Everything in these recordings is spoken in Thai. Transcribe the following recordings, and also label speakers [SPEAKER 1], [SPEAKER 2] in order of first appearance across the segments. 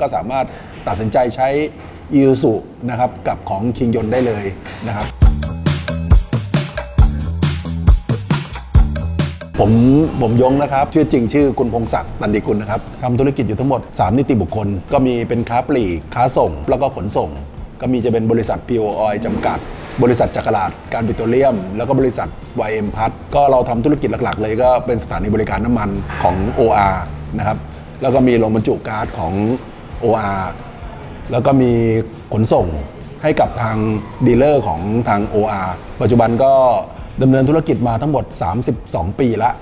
[SPEAKER 1] ก็สามารถตัดสินใจใช้อีซูซุนะครับกับของคิงยนได้เลยนะครับ ผมผมยงนะครับ ชื่อจริงชื่อคุณพงศักดิ์ตันติกุลนะครับทำธุรกิจอยู่ทั้งหมด 3 นิติบุคคล ก็มีเป็นค้าปลีกค้าส่ง แล้วก็ขนส่ง ก็มีจะเป็นบริษัท PO Oil จำกัดบริษัทจักรลาดการปิโตรเลียม แล้วก็บริษัท YM พัทก็เราทำธุรกิจหลักๆ เลยก็เป็นสถานีบริการน้ำมันของ OR นะครับ แล้วก็มีโรงบรรจุก๊าซของ OR แล้วก็มีขนส่งให้กับทางดีลเลอร์ของทาง OR ปัจจุบันก็ดำเนินธุรกิจมาทั้งหมด 32 ปีล้ว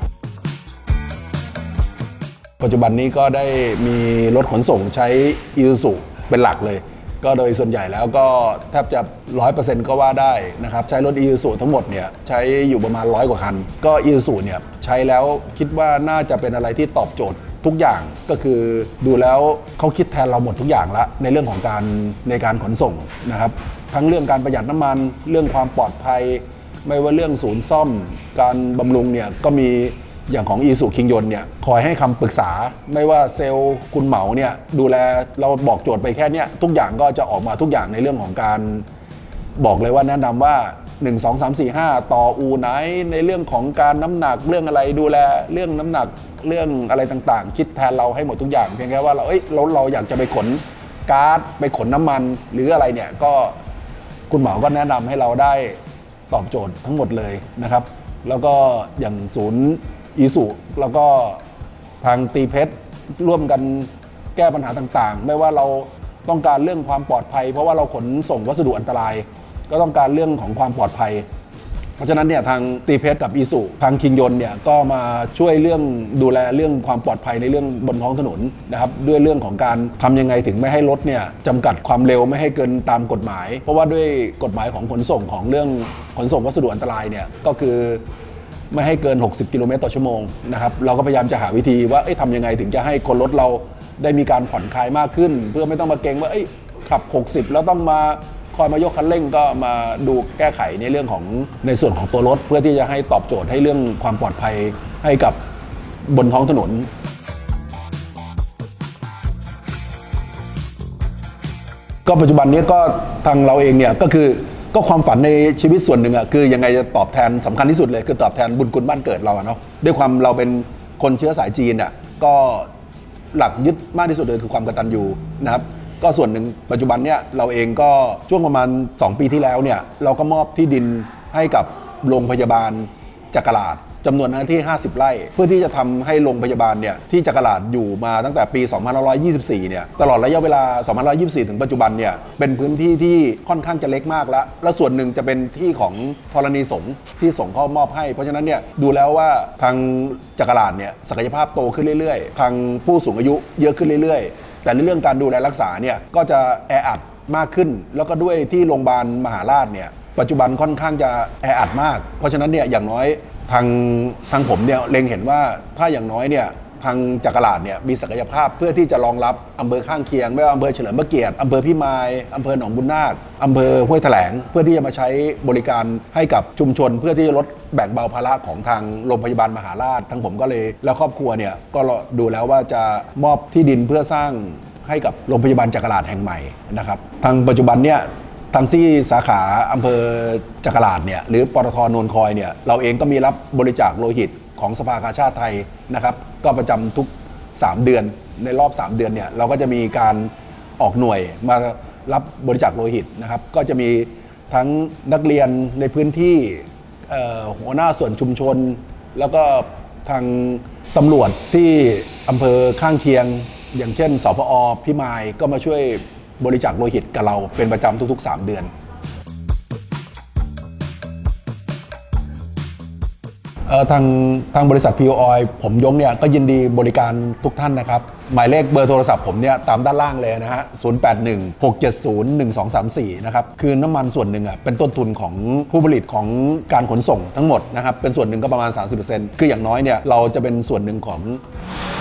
[SPEAKER 1] ปัจจุบันนี้ก็ได้มีรถขนส่งใช้อีซูซุเป็นหลักเลย ก็โดยส่วนใหญ่แล้วก็แทบจะ 100%ก็ว่าได้นะครับ ใช้รถอีซูซุทั้งหมดเนี่ยใช้อยู่ประมาณร้อยกว่าคัน ก็อีซูซุเนี่ยใช้แล้วคิดว่าน่าจะเป็นอะไรที่ตอบโจทย์ ทุกอย่างก็คือดูแล้วเขาคิดแทนเราหมดทุกอย่างละในเรื่องของการในการขนส่งนะครับ ทั้งเรื่องการประหยัดน้ำมันเรื่องความปลอดภัย ไม่ว่าเรื่องศูนย์ซ่อม การบำรุงเนี่ยก็มีอย่างของอีสุคิงยนเนี่ยคอยให้คำปรึกษาไม่ว่าเซลล์คุณเหมาเนี่ยดูแลเราบอกโจทย์ไปแค่นี้ทุกอย่างก็จะออกมาทุกอย่างในเรื่องของการบอกเลยว่าแนะนำว่า 1 2 3 4 5 ต่ออูไหนในเรื่องของการน้ำหนักเรื่องอะไรดูแลเรื่องน้ำหนัก เรื่องอะไรต่างๆ คิดแทนเราให้หมดทุกอย่าง เพียงแค่ว่าเราเอ้ยเราเราอยากจะไปขนก๊าซไปขนน้ำมันหรืออะไรเนี่ยก็คุณหมอก็แนะนำให้เราได้ตอบโจทย์ทั้งหมดเลยนะครับ แล้วก็อย่างศูนย์อีสุแล้วก็ทางตีเพชรร่วมกันแก้ปัญหาต่างๆ ไม่ว่าเราต้องการเรื่องความปลอดภัย เพราะว่าเราขนส่งวัสดุอันตราย ก็ต้องการเรื่องของความปลอดภัย เพราะฉะนั้นเนี่ยทางตีเพชรกับอีสุทางคิงยนเนี่ยก็มาช่วยเรื่องดูแลเรื่องความปลอดภัยในเรื่องบนท้องถนนนะครับด้วยเรื่องของการทำยังไงถึงไม่ให้รถเนี่ยจำกัดความเร็วไม่ให้เกินตามกฎหมาย เพราะว่าด้วยกฎหมายของขนส่งของเรื่องขนส่งวัสดุอันตรายเนี่ยก็คือไม่ให้เกิน 60 กิโลเมตรต่อชั่วโมงนะครับเราก็พยายามจะหาวิธีว่าเอ๊ะทำยังไงถึงจะให้คนรถเราได้มีการผ่อนคลายมากขึ้น เพื่อไม่ต้องมาเกรงว่าเอ้ยขับ 60 แล้วต้องมา คอยมายกคันเร่งก็มาดูแก้ไขในเรื่องของในส่วนของตัวรถ เพื่อที่จะให้ตอบโจทย์ให้เรื่องความปลอดภัยให้กับบนท้องถนนก็ปัจจุบันนี้ก็ทางเราเองเนี่ยก็คือก็ความฝันในชีวิตส่วนหนึ่งอะคือยังไงจะตอบแทนสำคัญที่สุดเลยคือตอบแทนบุญคุณบ้านเกิดเราเนาะด้วยความเราเป็นคนเชื้อสายจีนอะก็หลักยึดมากที่สุดเลยคือความกตัญญูนะครับ ก็ส่วนหนึ่งปัจจุบันเนี่ยเราเองก็ช่วงประมาณ 2 ปีที่แล้วเนี่ยเราก็มอบที่ดินให้กับโรงพยาบาลจักราลาดจำนวนเนื้อที่ 50 ไร่ เพื่อที่จะทำให้โรงพยาบาลเนี่ยที่จักราลาดอยู่มาตั้งแต่ปี 2524 เนี่ยตลอดระยะเวลา 2524 ถึงปัจจุบันเนี่ยเป็นพื้นที่ที่ค่อนข้างจะเล็กมากแล้ว และส่วนหนึ่งจะเป็นที่ของธรณีสงฆ์ที่ส่งเข้ามอบให้ เพราะฉะนั้นเนี่ยดูแล้วว่าทางจักราลาดเนี่ยศักยภาพโตขึ้นเรื่อยๆ ทางผู้สูงอายุเยอะขึ้นเรื่อยๆ แต่ในเรื่องการดูแลรักษาเนี่ยก็จะแออัดมากขึ้น แล้วก็ด้วยที่โรงพยาบาลมหาราชเนี่ยปัจจุบันค่อนข้างจะแออัดมาก เพราะฉะนั้นเนี่ยอย่างน้อยทางทางผมเนี่ยเล็งเห็นว่าถ้าอย่างน้อยเนี่ย ทางจักราลเนี่ยมีศักยภาพเพื่อที่จะรองรับอำเภอข้างเคียง ไม่ว่าอำเภอเฉลิมพระเกียรติอำเภอพิมายอำเภอหนองบุญนาคอำเภอห้วยแถลง เพื่อที่จะมาใช้บริการให้กับชุมชน เพื่อที่จะลดแบ่งเบาภาระของทางโรงพยาบาลมหาราช ทั้งผมก็เลยแล้วครอบครัวเนี่ยก็ดูแล้วว่าจะมอบที่ดินเพื่อสร้างให้กับโรงพยาบาลจักราชแห่งใหม่นะครับทางปัจจุบันเนี่ยทางซี่สาขาอำเภอจักราชเนี่ยหรือปตทนนคอยเนี่ยเราเองก็มีรับบริจาคโลหิต ของสภากาชาติไทยนะครับ ก็ประจำทุก 3 เดือนในรอบ 3 เดือนเนี่ยเราก็จะมีการออกหน่วยมารับบริจาคโลหิตนะครับ ก็จะมีทั้งนักเรียนในพื้นที่หัวหน้าส่วนชุมชน แล้วก็ทางตำรวจที่อำเภอข้างเคียง อย่างเช่นสพอพิมายก็มาช่วยบริจาคโลหิตกับเราเป็นประจำทุก ๆ 3 เดือน เอ่อทางทางบริษัท p ีโออยผมยงเนี่ยก็ยินดีบริการทุกท่านนะครับ หมายเลขเบอร์โทรศัพท์ผมเนี่ยตามด้านล่างเลยนะฮะ 081 670 1234 นะครับ คือน้ำมันส่วนหนึ่งอะเป็นต้นทุนของผู้ผลิตของการขนส่งทั้งหมดนะครับ เป็นส่วนหนึ่งก็ประมาณ 30%คืออย่างน้อยเนี่ยเราจะเป็นส่วนหนึ่งของ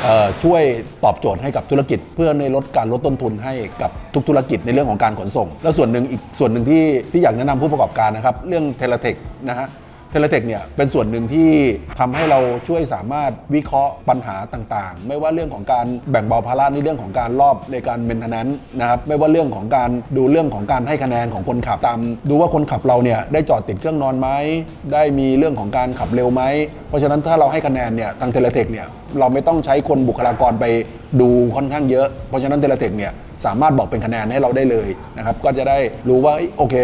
[SPEAKER 1] เออช่วยตอบโจทย์ให้กับธุรกิจ เพื่อในลดการลดต้นทุนให้กับทุกธุรกิจในเรื่องของการขนส่ง แล้วส่วนหนึ่งอีกส่วนหนึ่งที่ที่อยากแนะนำผู้ประกอบการนะครับเรื่องเทเลเทคนะฮะ เทเลเทคเนี่ยเป็นส่วนหนึ่งที่ทำให้เราช่วยสามารถวิเคราะห์ปัญหาต่างๆ ไม่ว่าเรื่องของการแบ่งเบาภาระในเรื่องของการรอบในการเมนเทนแนนนะครับไม่ว่าเรื่องของการดูเรื่องของการให้คะแนนของคนขับตาม ดูว่าคนขับเราเนี่ยได้จอดติดเครื่องนอนไหมได้มีเรื่องของการขับเร็วไหมเพราะฉะนั้นถ้าเราให้คะแนนเนี่ยทางเทเลเทคเนี่ย เราไม่ต้องใช้คนบุคลากรไปดูค่อนข้างเยอะ เพราะฉะนั้นเทเลเทคเนี่ยสามารถบอกเป็นคะแนนให้เราได้เลยนะครับก็จะได้รู้ว่าโอเค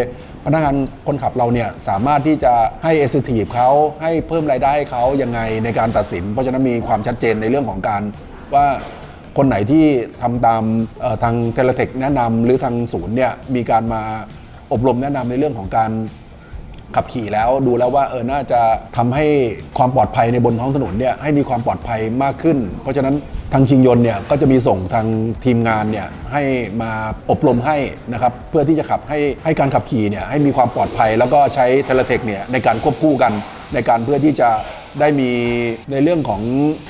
[SPEAKER 1] พนักงานคนขับเราเนี่ยสามารถที่จะให้เอ c ทีฟเขาให้เพิ่มรายได้ให้เขายังไงในการตัดสิน เพราะฉะนั้นมีความชัดเจนในเรื่องของการว่าคนไหนที่ทำตามทางเทเลเทคแนะนำหรือทางศูนย์เนี่ยมีการมาอบรมแนะนำในเรื่องของการ ขับขี่แล้วดูแล้วว่าเออน่าจะทำให้ความปลอดภัยในบนท้องถนนเนี่ยให้มีความปลอดภัยมากขึ้น เพราะฉะนั้นทางชิงยนเนี่ยก็จะมีส่งทางทีมงานเนี่ยให้มาอบรมให้นะครับเพื่อที่จะขับให้ให้การขับขี่เนี่ยให้มีความปลอดภัย แล้วก็ใช้เทเลเทคเนี่ยในการควบคู่กันในการเพื่อที่จะได้มีในเรื่องของ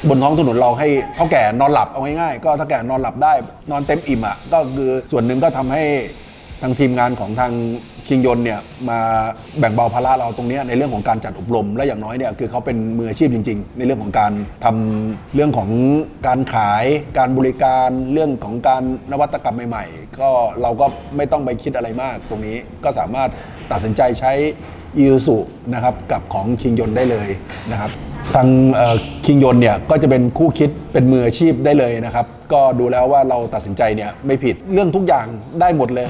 [SPEAKER 1] บนท้องถนนเราให้เท่าแก่นอนหลับเอาง่ายๆก็เท่าแก่นอนหลับได้นอนเต็มอิ่มอะก็คือส่วนหนึ่งก็ทำให้ทางทีมงานของทาง คิงยนเนี่ยมาแบ่งเบาภาระเราตรงนี้ในเรื่องของการจัดอบรม และอย่างน้อยเนี่ยคือเขาเป็นมืออาชีพจริง ๆ ในเรื่องของการทำเรื่องของการขาย การบริการเรื่องของการนวัตกรรมใหม่ ๆ ก็เราก็ไม่ต้องไปคิดอะไรมากตรงนี้ก็สามารถตัดสินใจใช้อีซูนะครับกับของคิงยนได้เลยนะครับทางคิงยนเนี่ยก็จะเป็นคู่คิดเป็นมืออาชีพได้เลยนะครับ ก็ดูแล้วว่าเราตัดสินใจเนี่ยไม่ผิดเรื่องทุกอย่างได้หมดเลย